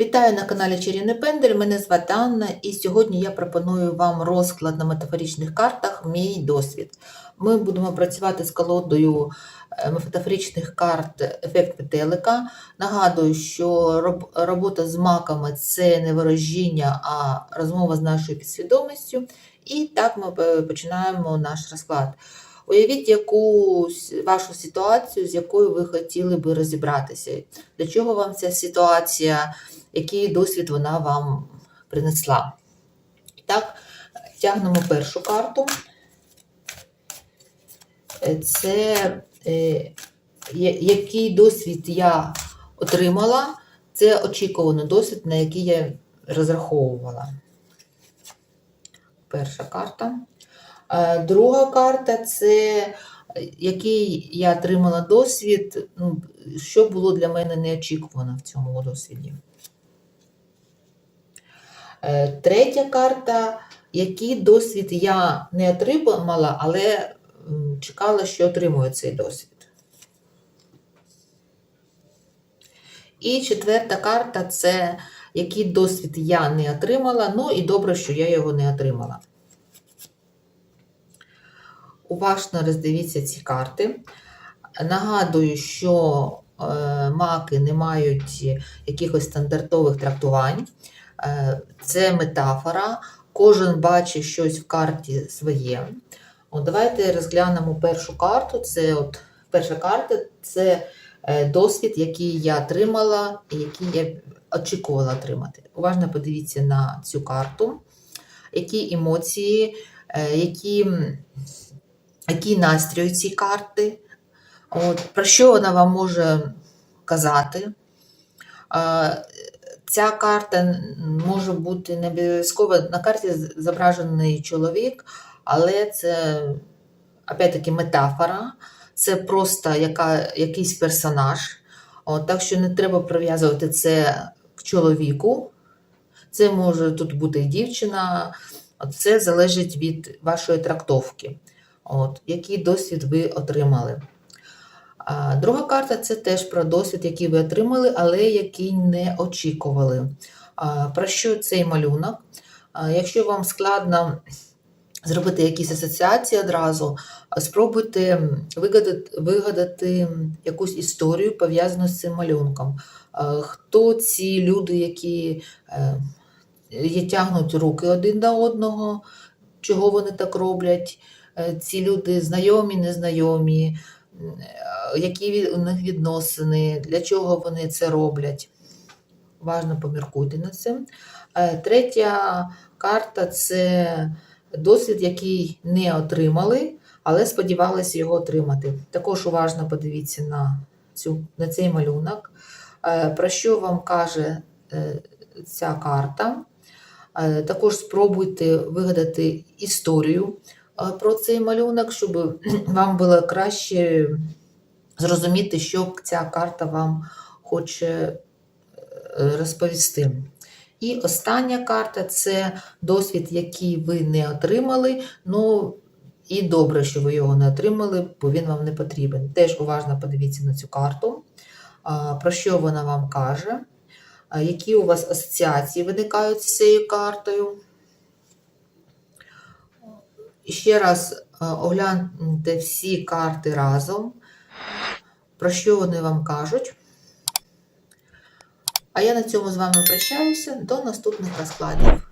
Вітаю на каналі Чарівний Пендель. Мене звати Анна, і сьогодні я пропоную вам розклад на метафоричних картах Мій досвід. Ми будемо працювати з колодою е, метафоричних карт Ефект Метелика. Нагадую, що робота з маками це не ворожіння, а розмова з нашою підсвідомістю. І так ми е, починаємо наш розклад. Уявіть якусь вашу ситуацію, з якою ви хотіли би розібратися. Для чого вам ця ситуація? Який досвід вона вам принесла. Так, тягнемо першу карту. Е, Це е, який досвід я отримала, це очікуваний досвід, на який я розраховувала. Перша карта. Е, Друга карта це який я отримала досвід, ну, що було для мене неочікувано в цьому досвіді. Е, Третя карта, який досвід я не отримала, але чекала, що отримую цей досвід. І четверта карта це який досвід я не отримала, ну і добре, що я його не отримала. Уважно роздивіться ці карти. Нагадую, що е, маки не мають якихось стандартових трактувань. Е, Це метафора. Кожен бачить щось в карті своє. От давайте розглянемо першу карту. Це от перша карта це е, досвід, який я отримала і який я очікувала отримати. Уважно подивіться на цю карту, які емоції, е, які, який настрій ці карти, от, про що вона вам може казати. Ця карта може бути не обов'язково на карті зображений чоловік, але це опять-таки метафора, це просто яка, якийсь персонаж. От, так що не треба прив'язувати це к чоловіку. Це може тут бути і дівчина. Це залежить від вашої трактовки. От, який досвід ви отримали. А друга карта це теж про досвід, який ви отримали, але який не очікували. А, Про що цей малюнок? А, Якщо вам складно зробити якісь асоціації одразу, спробуйте вигадати, вигадати якусь історію, пов'язану з цим малюнком. А, Хто ці люди, які е, тягнуть руки один до одного, чого вони так роблять? Е, Ці люди знайомі, незнайомі, які у них відносини, для чого вони це роблять. Важно поміркуйте над цим. Е, Третя карта це досвід, який не отримали, але сподівалися його отримати. Також уважно подивіться на, цю, на цей малюнок. Е, Про що вам каже е, ця карта? Е, Також спробуйте вигадати історію е, про цей малюнок, щоб вам було краще зрозуміти, що ця карта вам хоче е, розповісти. І остання карта це досвід, який ви не отримали. Ну і добре, що ви його не отримали, бо він вам не потрібен. Теж уважно подивіться на цю карту, про що вона вам каже, які у вас асоціації виникають з цією картою. Ще раз огляньте всі карти разом, про що вони вам кажуть. А я на цьому з вами прощаюся. До наступних розкладів.